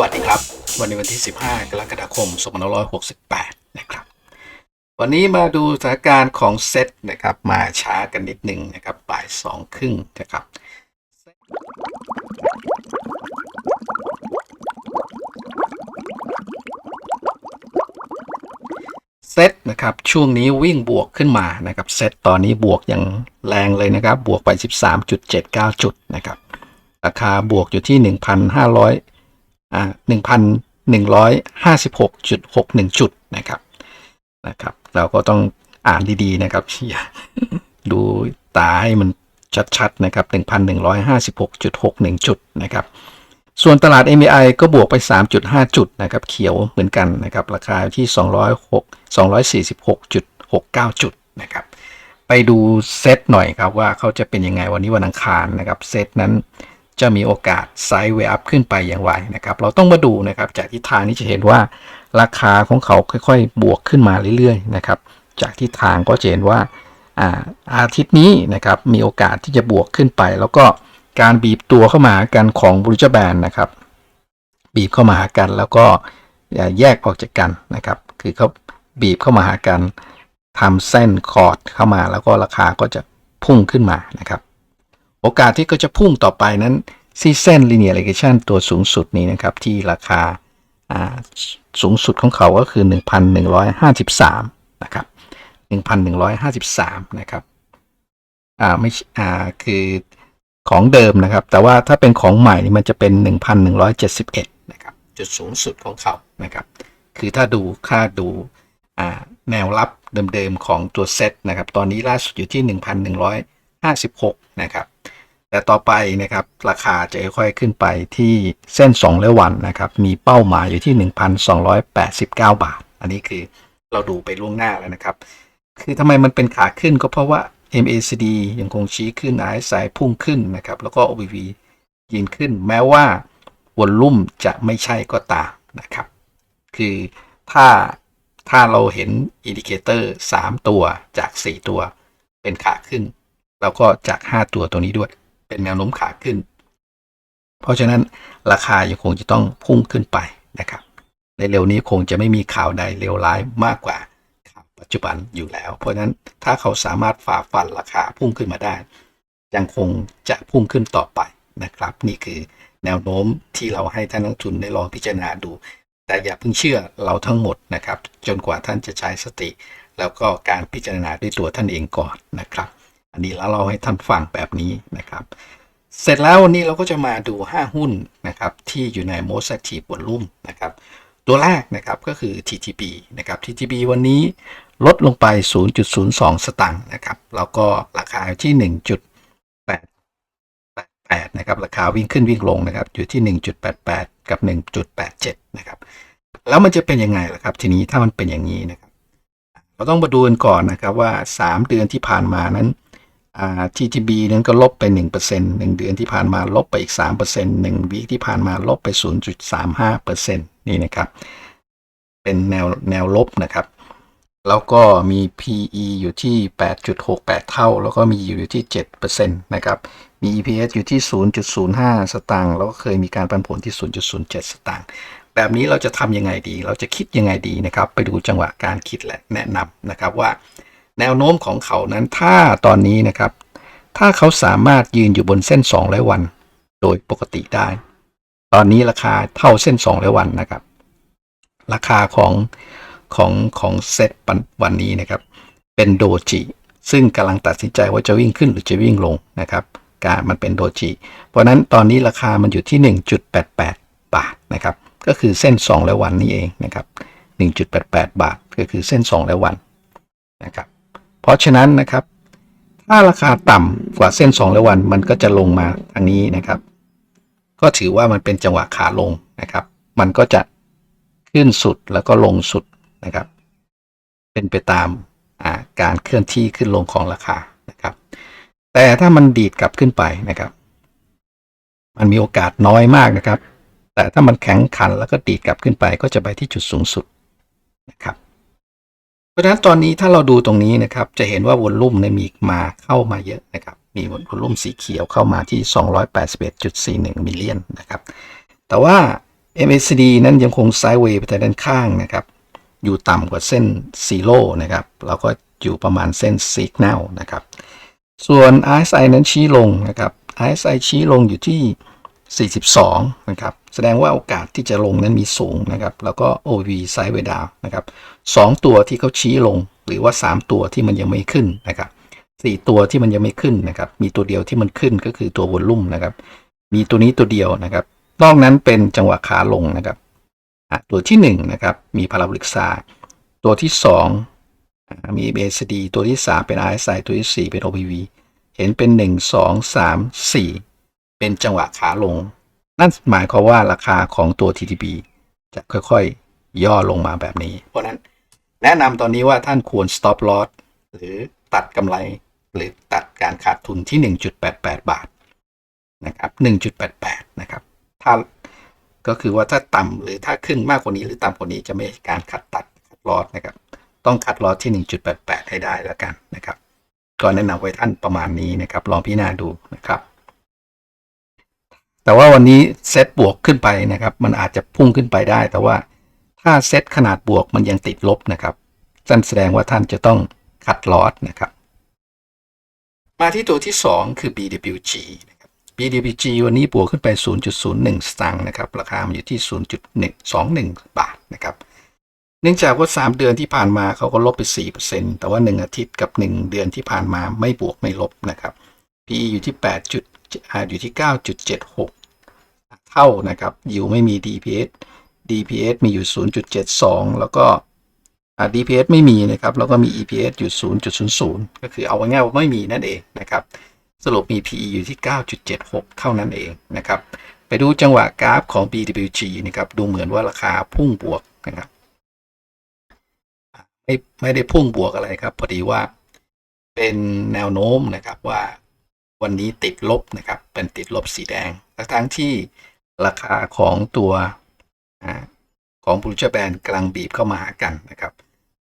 วัสดีครับ วันนี้วันที่ 15 กรกฎาคม 2568 นะครับ วันนี้มาดูสถานการณ์ของเซตนะครับ มาช้ากันนิดหนึ่งนะครับบ่ายสองครึ่งนะครับ เซตนะครับ ช่วงนี้วิ่งบวกขึ้นมานะครับ เซตตอนนี้บวกอย่างแรงเลยนะครับ บวกไป 13.79 จุดนะครับ ราคาบวกอยู่ที่ 1,500 อ่า1,156.61จุดนะครับนะครับ เราก็ต้องอ่านดีๆนะครับอย่าดูตาให้มันชัดๆนะครับ1,156.61 จุดนะครับ ส่วนตลาด MAI ก็บวกไป 3.5 จุดนะครับ เขียวเหมือนกันนะครับ ราคาอยู่ที่ 206 246.69 จุดนะครับ ไปดูเซตหน่อยครับว่าเขาจะเป็นยังไงวันนี้วันอังคารนะครับ เซตนั้น จะมีโอกาสไซด์เวอัพขึ้นไปอย่างไรนะครับ เราต้องมาดูนะครับจากทิศทางนี้จะเห็นว่าราคาของเขาค่อยๆ บวกขึ้นมาเรื่อยๆนะครับ จากทิศทางก็จะเห็นว่าอาอาทิตย์นี้นะครับมีโอกาสที่จะบวกขึ้นไป แล้วก็การบีบตัวเข้ามาหากันของบริจแบนนะครับ บีบเข้ามาหากันแล้วก็แยกออกจากกันนะครับ คือเขาบีบเข้ามาหากันทำเส้นคอร์ดเข้ามาแล้วก็ราคาก็จะพุ่งขึ้นมานะครับ โอกาสที่ก็จะพุ่งต่อไปนั้นซีเส้น linear regression ตัวสูงสุดนี้นะครับ ที่ราคาสูงสุดของเขาก็คือ 1,153 นะครับ 1,153 นะครับอ่าไม่อ่าคือของเดิมนะครับ แต่ว่าถ้าเป็นของใหม่นี่มันจะเป็น 1,171 นะครับ จุดสูงสุดของเขานะครับ คือถ้าดูค่าดูอ่าแนวรับเดิมๆของตัวเซตนะครับ ตอนนี้ล่าสุดอยู่ที่ 56 นะครับ แต่ต่อไปนะครับราคาจะค่อยๆขึ้นไปที่เส้น 2 และวันนะครับ มีเป้าหมายอยู่ที่ 1,289 บาท อันนี้คือเราดูไปล่วงหน้าแล้วนะครับ คือทำไมมันเป็นขาขึ้นก็เพราะว่า MACD ยังคงชี้ขึ้น RSI พุ่งขึ้นนะครับ แล้วก็ OBV ยืนขึ้น แม้ว่าวอลลุ่มจะไม่ใช่ก็ตามนะครับ คือถ้าถ้าเราเห็นอินดิเคเตอร์3ตัวจาก 4 ตัวเป็นขาขึ้น แล้วก็จาก 5 ตัวตัวนี้ด้วย เป็นแนวโน้มขาขึ้น เพราะฉะนั้นราคายังคงจะต้องพุ่งขึ้นไปนะครับ ในเร็วนี้คงจะไม่มีข่าวใดเลวร้ายมากกว่าข่าวปัจจุบันอยู่แล้ว เพราะฉะนั้นถ้าเขาสามารถฝ่าฟันราคาพุ่งขึ้นมาได้ ยังคงจะพุ่งขึ้นต่อไปนะครับ นี่คือแนวโน้มที่เราให้ท่านนักทุนได้ลองพิจารณาดู แต่อย่าเพิ่งเชื่อเราทั้งหมดนะครับ จนกว่าท่านจะใช้สติ แล้วก็การพิจารณาด้วยตัวท่านเองก่อนนะครับ อันนี้แล้วเราให้ท่านฟังแบบนี้นะครับ เสร็จแล้ววันนี้เราก็จะมาดู 5 หุ้นนะครับที่อยู่ใน most active volume นะครับตัวแรกนะครับก็คือ TTB นะครับ TTB วันนี้ลดลงไป 0.02 สตางค์นะครับ แล้วก็ราคาอยู่ที่ 1.88นะครับ ราคาวิ่งขึ้นวิ่งลงนะครับ อยู่ที่ 1.88 กับ 1.87 นะครับ แล้วมันจะเป็นยังไงล่ะครับ ทีนี้ถ้ามันเป็นอย่างนี้นะครับ เราต้องมาดูกันก่อนนะครับว่า 3 เดือนที่ผ่านมานั้น อ่า TTB นั้นก็ลบไป 1% 1 เดือนที่ผ่านมาลบไปอีก 3% 1วีคที่ผ่านมาลบไป 0.35%นี่นะครับ เป็นแนวแนวลบนะครับ แล้วก็มี PE อยู่ที่ 8.68 เท่า แล้วก็มีอยู่ที่ 7%นะครับ มี EPS อยู่ที่ 0.05 สตางค์ แล้วก็เคยมีการปันผลที่ 0.07 สตางค์ แบบนี้เราจะทำยังไงดี เราจะคิดยังไงดีนะครับ ไปดูจังหวะการคิดและแนะนำนะครับว่า แนวโน้มของเขานั้นถ้าตอนนี้นะครับ ถ้าเขาสามารถยืนอยู่บนเส้น200วัน โดยปกติได้ ตอนนี้ราคาเท่าเส้น200วันนะครับ ราคาของของของเซตวันนี้นะครับ เป็นโดจิซึ่งกำลังตัดสินใจว่าจะวิ่งขึ้นหรือจะวิ่งลงนะครับ การมันเป็นโดจิ เพราะนั้นตอนนี้ราคามันอยู่ที่ 1.88 บาทนะครับ ก็คือเส้น200วันนี้เองนะครับ 1.88 บาท ก็คือเส้น200วันนะครับ ราะฉะนั้นนะครับ ถ้าราคาต่ำกว่าเส้น200วันมันก็จะลงมาทางนี้นะครับ ก็ถือว่ามันเป็นจังหวะขาลงนะครับ มันก็จะขึ้นสุดแล้วก็ลงสุดนะครับ เป็นไปตามาการเคลื่อนที่ขึ้นลงของราคานะครับ แต่ถ้ามันดีดกลับขึ้นไปนะครับ มันมีโอกาสน้อยมากนะครับ แต่ถ้ามันแข็งขันแล้วก็ดีดกลับขึ้นไปก็จะไปที่จุดสูงสุดนะครับ ราะฉะนั้นตอนนี้ถ้าเราดูตรงนี้นะครับ จะเห็นว่าวอลลุ่มเนี่ยมีมาเข้ามาเยอะนะครับ มีวอลลุ่มสีเขียวเข้ามาที่ 281.41 มิลเลียนนะครับ แต่ว่า MACD นั้นยังคงไซด์เวย์ไปแต่ด้านข้างนะครับ อยู่ต่ำกว่าเส้นซีโร่นะครับแล้วก็อยู่ประมาณเส้น Signal นะครับ ส่วน RSI นั้นชี้ลงนะครับ RSI ชี้ลงอยู่ที่ 42 นะครับ แสดงว่าโอกาสที่จะลงนั้นมีสูงนะครับ แล้วก็ OV ไซด์เวย์ดาวนะครับสองตัวที่เขาชี้ลง หรือว่า 3 ตัวที่มันยังไม่ขึ้นนะครับสี่ตัวที่มันยังไม่ขึ้นนะครับ มีตัวเดียวที่มันขึ้นก็คือตัววอลลุ่มนะครับ มีตัวนี้ตัวเดียวนะครับ นอกนั้นเป็นจังหวะขาลงนะครับ ตัวที่1นะครับ มีพาราบลิกซาตัวที่2อ่ามี BSD ตัวที่ 3 เป็น RSI ตัวที่ 4 เป็น OPV เห็นเป็น 1 2 3 4 เป็นจังหวะขาลง นั่นหมายความว่าราคาของตัว TTB จะค่อยๆ ย่อลงมาแบบนี้ เพราะนั้นแนะนำตอนนี้ว่าท่านควร stop loss หรือตัดกำไร หรือตัดการขาดทุนที่ 1.88 บาทนะครับ1.88 นะครับ ถ้าก็คือว่าถ้าต่ำหรือถ้าขึ้นมากกว่านี้หรือต่ำกว่านี้จะไม่การคัดตัดคัดลอสนะครับ ต้องคัดลอสที่ 1.88 ให้ได้แล้วกันนะครับ ก็แนะนำไว้ท่านประมาณนี้นะครับ ลองพิจารณาดูนะครับ แต่ว่าวันนี้เซตบวกขึ้นไปนะครับ มันอาจจะพุ่งขึ้นไปได้ แต่ว่าถ้าเซตขนาดบวกมันยังติดลบนะครับนั่นแสดงว่าท่านจะต้องคัดลอสนะครับ มาที่ตัวที่ 2 คือ BWG นะครับ BWG วันนี้บวกขึ้นไป 0.01 สตางค์นะครับ ราคามันอยู่ที่ 0.121 บาทนะครับ เนื่องจากว่า 3 เดือนที่ผ่านมาเขาก็ลบไป 4%แต่ว่า 1 อาทิตย์กับ 1 เดือนที่ผ่านมาไม่บวกไม่ลบนะครับ PE อยู่ที่ 8. จุดอยู่ที่ 9.76 เท่านะครับอยู่ไม่มี DPS DPS มีอยู่ 0.72 แล้วก็ DPS ไม่มีนะครับ แล้วก็มี EPS อยู่ 0.00 ก็คือเอาง่ายๆว่าไม่มีนั่นเองนะครับ สรุปมี PE อยู่ที่ 9.76 เท่านั้นเองนะครับ ไปดูจังหวะกราฟของ BWG นะครับ ดูเหมือนว่าราคาพุ่งบวกนะครับไม่ไม่ได้พุ่งบวกอะไรครับ พอดีว่าเป็นแนวโน้มนะครับว่าวันนี้ติดลบนะครับ เป็นติดลบสีแดงทั้งที่ ราคาของตัวอของบลูเจอร์แบนกำลังบีบเข้ามาหากันนะครับ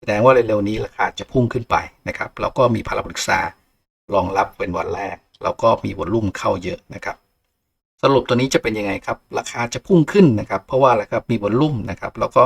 แสดงว่าเร็วๆนี้ราคาจะพุ่งขึ้นไปนะครับ แล้วก็มีพาราบริกษารองรับเป็นวันแรก แล้วก็มีวอลลุ่มเข้าเยอะนะครับ สรุปตัวนี้จะเป็นยังไงครับ ราคาจะพุ่งขึ้นนะครับ เพราะว่าอะไรครับมีวอลลุ่มนะครับ แล้วก็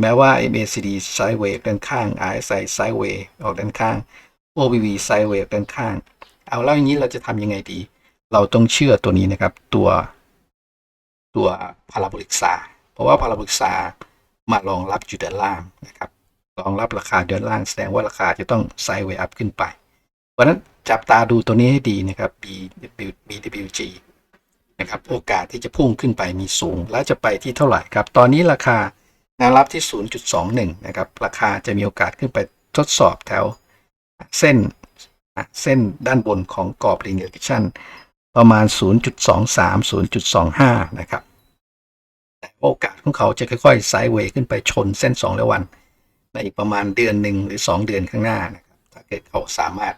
แม้ว่า MACD ไซด์เวย์ด้านข้าง RSI ไซด์เวย์ออกด้านข้าง OBV ไซด์เวย์ด้านข้าง เอาแล้วอย่างนี้เราจะทำยังไงดี เราต้องเชื่อตัวนี้นะครับตัว ตัวพาราโบลิกซาเพราะว่าพาราโบลิกซามารองรับอยู่ด้านล่างนะครับรองรับราคาด้านล่างแสดงว่าราคาจะต้องไซด์เวย์อัพขึ้นไป เพราะนั้นจับตาดูตัวนี้ให้ดีนะครับ BW BWG นะครับโอกาสที่จะพุ่งขึ้นไปมีสูง แล้วจะไปที่เท่าไหร่ครับ ตอนนี้ราคาแนวรับที่ 0.21 นะครับ ราคาจะมีโอกาสขึ้นไปทดสอบแถวเส้นเส้นด้านบนของกรอบ linear regression ประมาณ 0.23 0.25 นะครับแต่โอกาสของเขาจะค่อยๆไซด์เวย์ขึ้นไปชนเส้น 2 แล้ววัน ในอีกประมาณเดือนหนึ่งหรือ 2 เดือนข้างหน้านะครับถ้าเกิดเขาสามารถ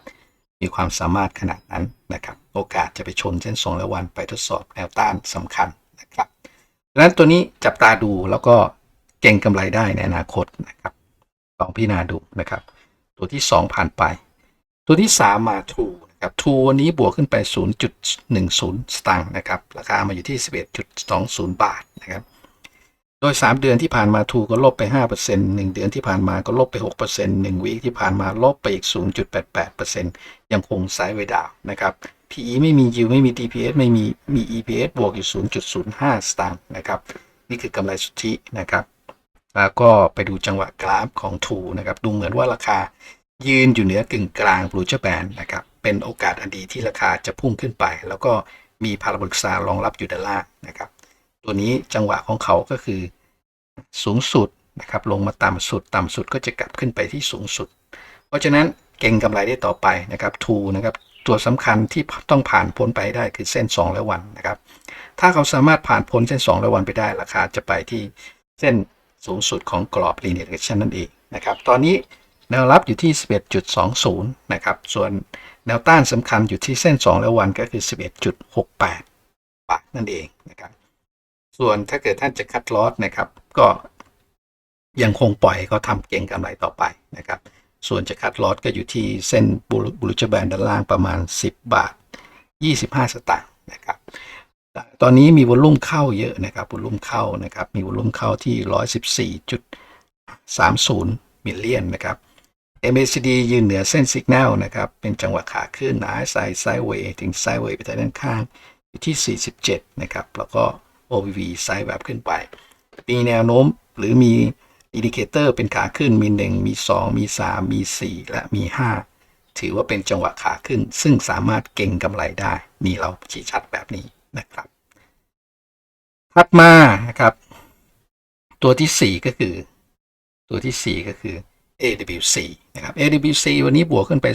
มีความสามารถขนาดนั้นนะครับ โอกาสจะไปชนเส้น 2 แล้ววันไปทดสอบแนวต้านสำคัญนะครับดังนั้นตัวนี้จับตาดูแล้วก็เก่งกำไรได้ในอนาคตนะครับลองพิจารณาดูนะครับ ตัวที่ 2 ผ่านไป ตัวที่ 3 มาทู ครับทูวันนี้บวกขึ้นไป 0.10 สตางค์นะครับ ราคามาอยู่ที่ 11.20 บาทนะครับ โดย 3 เดือนที่ผ่านมาทูก็ลบไป 5% 1 เดือนที่ผ่านมาก็ลบไป 6% 1 วีคที่ผ่านมาลบไปอีก 0.88%ยังคงไซด์เวดาวน์นะครับ PE ไม่มี yield ไม่มี DPS ไม่มีมี EPS บวกอยู่ 0.05 สตางค์นะครับ นี่คือกำไรสุทธินะครับแล้วก็ไปดูจังหวะกราฟของทูนะครับ ดูเหมือนว่าราคายืนอยู่เหนือกึ่งกลางบลูเจอร์แบนนะครับ เป็นโอกาสอันดีที่ราคาจะพุ่งขึ้นไป แล้วก็มีพาราโบลิกซารองรับอยู่ด้านล่างนะครับ ตัวนี้จังหวะของเขาก็คือสูงสุดนะครับลงมาต่ำสุดต่ำสุดก็จะกลับขึ้นไปที่สูงสุด เพราะฉะนั้นเก่งกำไรได้ต่อไปนะครับทูนะครับตัวสำคัญที่ต้องผ่านพ้นไปได้คือเส้น2และวันนะครับ ถ้าเขาสามารถผ่านพ้นเส้น2และวันไปได้ ราคาจะไปที่เส้นสูงสุดของกรอบ linear regression นั่นเองนะครับ ตอนนี้ แนวรับอยู่ที่ 11.20 นะครับ ส่วนแนวต้านสำคัญอยู่ที่เส้น 2 และวันก็คือ 11.68 บาทนั่นเองนะครับ ส่วนถ้าเกิดท่านจะคัดลอสนะครับ ก็ยังคงปล่อยเขาทำเก่งกำไรต่อไปนะครับ ส่วนจะคัดลอสก็อยู่ที่เส้นบูรูเจอร์แบนด้านล่างประมาณ 10 บาท 25 สตางค์นะครับ ตอนนี้มีวอลลุ่มเข้าเยอะนะครับวอลลุ่มเข้านะครับ มีวอลลุ่มเข้าที่ 114.30 มิลเลียนนะครับ MACD ยืนเหนือเส้นสัญญาณนะครับ เป็นจังหวะขาขึ้น RSI ไซด์เวย์ถึงไซด์เวย์ไปทางด้านข้างที่ 47 นะครับ แล้วก็ OBV ไซด์แบบขึ้นไป มีแนวโน้มหรือมีอินดิเคเตอร์เป็นขาขึ้นมี 1 มี 2 มี 3 มี 4 และมี 5 ถือว่าเป็นจังหวะขาขึ้น ซึ่งสามารถเก่งกำไรได้ นี่เราชี้ชัดแบบนี้นะครับ ถัดมานะครับ ตัวที่ 4 ก็คือ ตัวที่ 4 ก็คือ AWC นะครับ AWC วันนี้บวกขึ้นไป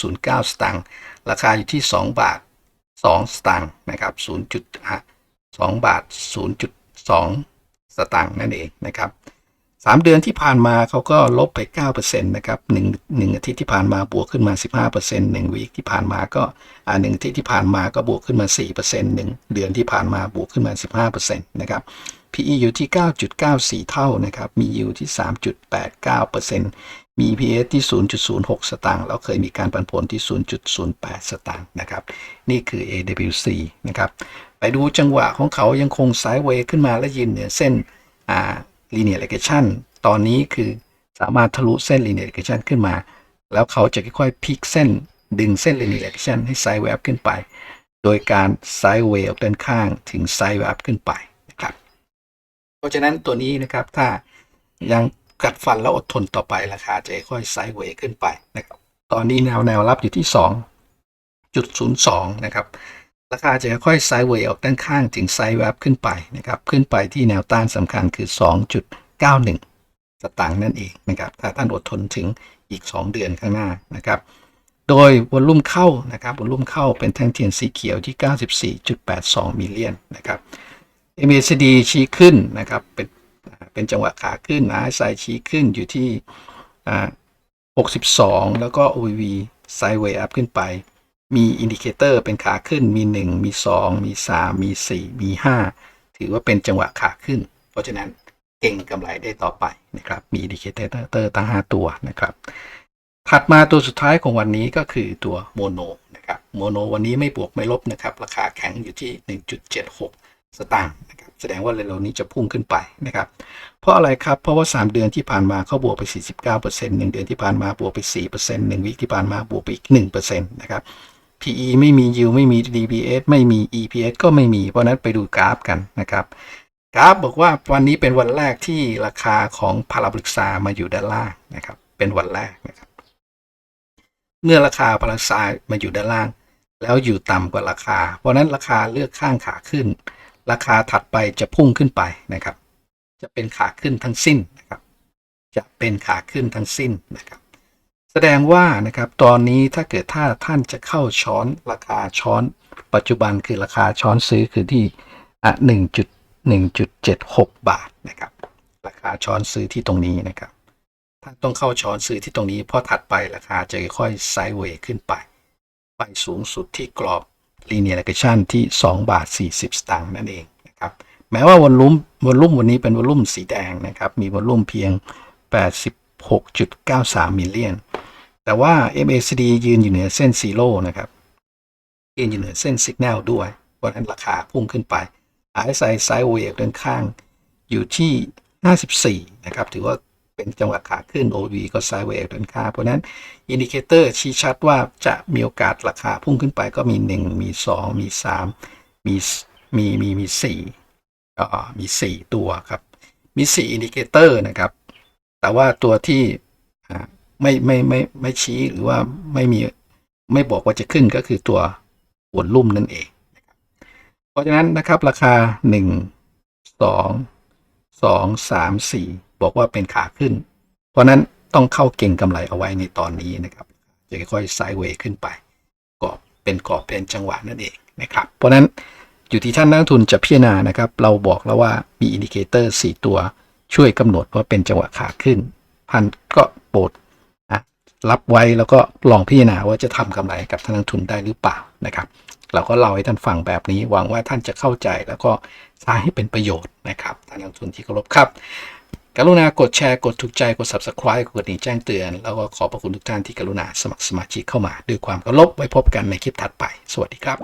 0.09 สตางค์ ราคาอยู่ที่ 2 บาท 2 สตางค์นะครับ0.2 บาท 0.2 สตางค์นั่นเองนะครับ3เดือนที่ผ่านมาเขาก็ลบไป 9%นะครับ1 1อาทิตย์ที่ผ่านมาบวกขึ้นมา 15% 1วีคที่ผ่านมาก็อ่า1อาทิตย์ที่ผ่านมาก็บวกขึ้นมา 4% 1 เดือนที่ผ่านมาบวกขึ้นมา 15%นะครับ PE อยู่ที่ 9.94 เท่านะครับ มี yield ที่ 3.89%มี EPS ที่ 0.06 สตางค์ แล้วเคยมีการปันผลที่ 0.08 สตางค์นะครับ นี่คือ AWC นะครับ ไปดูจังหวะของเขายังคงไซด์เวย์ขึ้นมาและยืนเหนือเส้นอ่า linear regression ตอนนี้คือสามารถทะลุเส้น linear regression ขึ้นมา แล้วเขาจะค่อยๆพลิกเส้น ดึงเส้น linear regression ให้ไซด์เวย์ขึ้นไป โดยการไซด์เวย์ออกด้านข้างถึงไซด์เวย์ขึ้นไป รับเพราะฉะนั้นตัวนี้นะครับถ้ายังกัดฟันแล้วอดทนต่อไปราคาจะค่อยไซด์เวย์ขึ้นไปนะครับตอนนี้แนวแนวรับอยู่ที่ 2.02 นะครับ ราคาจะค่อยไซด์เวย์ออกด้านข้างถึงไซด์แวบขึ้นไปนะครับ ขึ้นไปที่แนวต้านสำคัญคือ 2.91 สตางค์นั่นเองนะครับ ถ้าท่านอดทนถึงอีก 2 เดือนข้างหน้านะครับ โดยวอลลุ่มเข้านะครับวอลลุ่มเข้าเป็นแท่งเทียนสีเขียวที่ 94.82 มิลเลียนนะครับ MACD ชี้ขึ้นนะครับ เป็นเป็นจังหวะขาขึ้น RSI ชี้ขึ้นอยู่ที่ 62 แล้วก็ OVV ไซเวย์อัพขึ้นไป มีอินดิเคเตอร์เป็นขาขึ้นมี 1 มี 2 มี 3 มี 4 มี 5 ถือว่าเป็นจังหวะขาขึ้น เพราะฉะนั้นเก่งกำไรได้ต่อไปนะครับ มีอินดิเคเตอร์ตั้ง 5 ตัวนะครับ ถัดมาตัวสุดท้ายของวันนี้ก็คือตัวโมโนนะครับ โมโนวันนี้ไม่บวกไม่ลบนะครับ ราคาแข็งอยู่ที่ 1.76 สตางค์นะครับแสดงว่าเร็วๆนี้จะพุ่งขึ้นไปนะครับเพราะอะไรครับ เพราะว่า 3 เดือนที่ผ่านมาเขาบวกไป 49% 1 เดือนที่ผ่านมาบวกไป 4% 1วิที่ผ่านมาบวกไปอีก1%นะครับ PE ไม่มี yield ไม่มี DPS ไม่มี EPS ก็ไม่มี เพราะนั้นไปดูกราฟกันนะครับกราฟบอกว่าวันนี้เป็นวันแรกที่ราคาของพาราบริกซามาอยู่ด้านล่างนะครับ เป็นวันแรกนะครับ เมื่อราคาพาราซามาอยู่ด้านล่าง แล้วอยู่ต่ำกว่าราคา เพราะนั้นราคาเลือกข้างขาขึ้น ราคาถัดไปจะพุ่งขึ้นไปนะครับ จะเป็นขาขึ้นทั้งสิ้นนะครับ จะเป็นขาขึ้นทั้งสิ้นนะครับ แสดงว่านะครับตอนนี้ถ้าเกิดถ้าท่านจะเข้าช้อนราคาช้อน ปัจจุบันคือราคาช้อนซื้อคือที่อะหนึ่งจุดหนึ่งจุดเจ็ดหกบาทนะครับ ราคาช้อนซื้อที่ตรงนี้นะครับท่านต้องเข้าช้อนซื้อที่ตรงนี้เพราะถัดไปราคาจะค่อยไซด์เวย์ขึ้นไป ไปสูงสุดที่กรอบ linear regression ที่ 2 บาท 40 สตางค์นั่นเองนะครับแม้ว่าวอลลุ่มวอลลุ่มวันนี้เป็นวอลลุ่มสีแดงนะครับมีวอลลุ่มเพียง 86.93 มิลเลียน แต่ว่า MACD ยืนอยู่เหนือเส้นซีโร่นะครับยืนอยู่เหนือเส้นสัญญาณด้วยเพราะนั้นราคาพุ่งขึ้นไป RSI ไซด์เวย์เดินข้างอยู่ที่ 54 นะครับ ถือว่า เป็นจังหวะขาขึ้น OV ก็ไซด์เวย์เดินข้างเพราะนั้นอินดิเคเตอร์ชี้ชัดว่าจะมีโอกาสราคาพุ่งขึ้นไปก็มี 1 มี 2 มี 3 มีมีมีมี4อ่ามี 4 ตัวครับ มี 4 อินดิเคเตอร์นะครับ แต่ว่าตัวที่อ่าไม่ไม่ไม่ไม่ชี้หรือว่าไม่มีไม่บอกว่าจะขึ้นก็คือตัววอลลุ่มนั่นเอง เพราะฉะนั้นนะครับราคา 1 2 2 3 4 บอกว่าเป็นขาขึ้น เพราะนั้นต้องเข้าเก่งกำไรเอาไว้ในตอนนี้นะครับจะค่อยๆไซด์เวย์ขึ้นไปกรอบเป็นกรอบเป็นจังหวะนั่นเองนะครับ เพราะนั้นอยู่ที่ท่านนักทุนจะพิจารณานะครับ เราบอกแล้วว่ามีอินดิเคเตอร์ 4 ตัวช่วยกำหนดว่าเป็นจังหวะขาขึ้น ท่านก็โปรดรับไว้แล้วก็ลองพิจารณาว่าจะทำกำไรกับท่านนักทุนได้หรือเปล่านะครับ เราก็เล่าให้ท่านฟังแบบนี้หวังว่าท่านจะเข้าใจแล้วก็ใช้ให้เป็นประโยชน์นะครับท่านนักทุนที่เคารพครับ กรุณากดแชร์กดถูกใจกด subscribe กดกระดิ่งแจ้งเตือน แล้วก็ขอบพระคุณทุกท่านที่กรุณาสมัครสมาชิกเข้ามา ด้วยความเคารพไว้พบกันในคลิปถัดไป สวัสดีครับ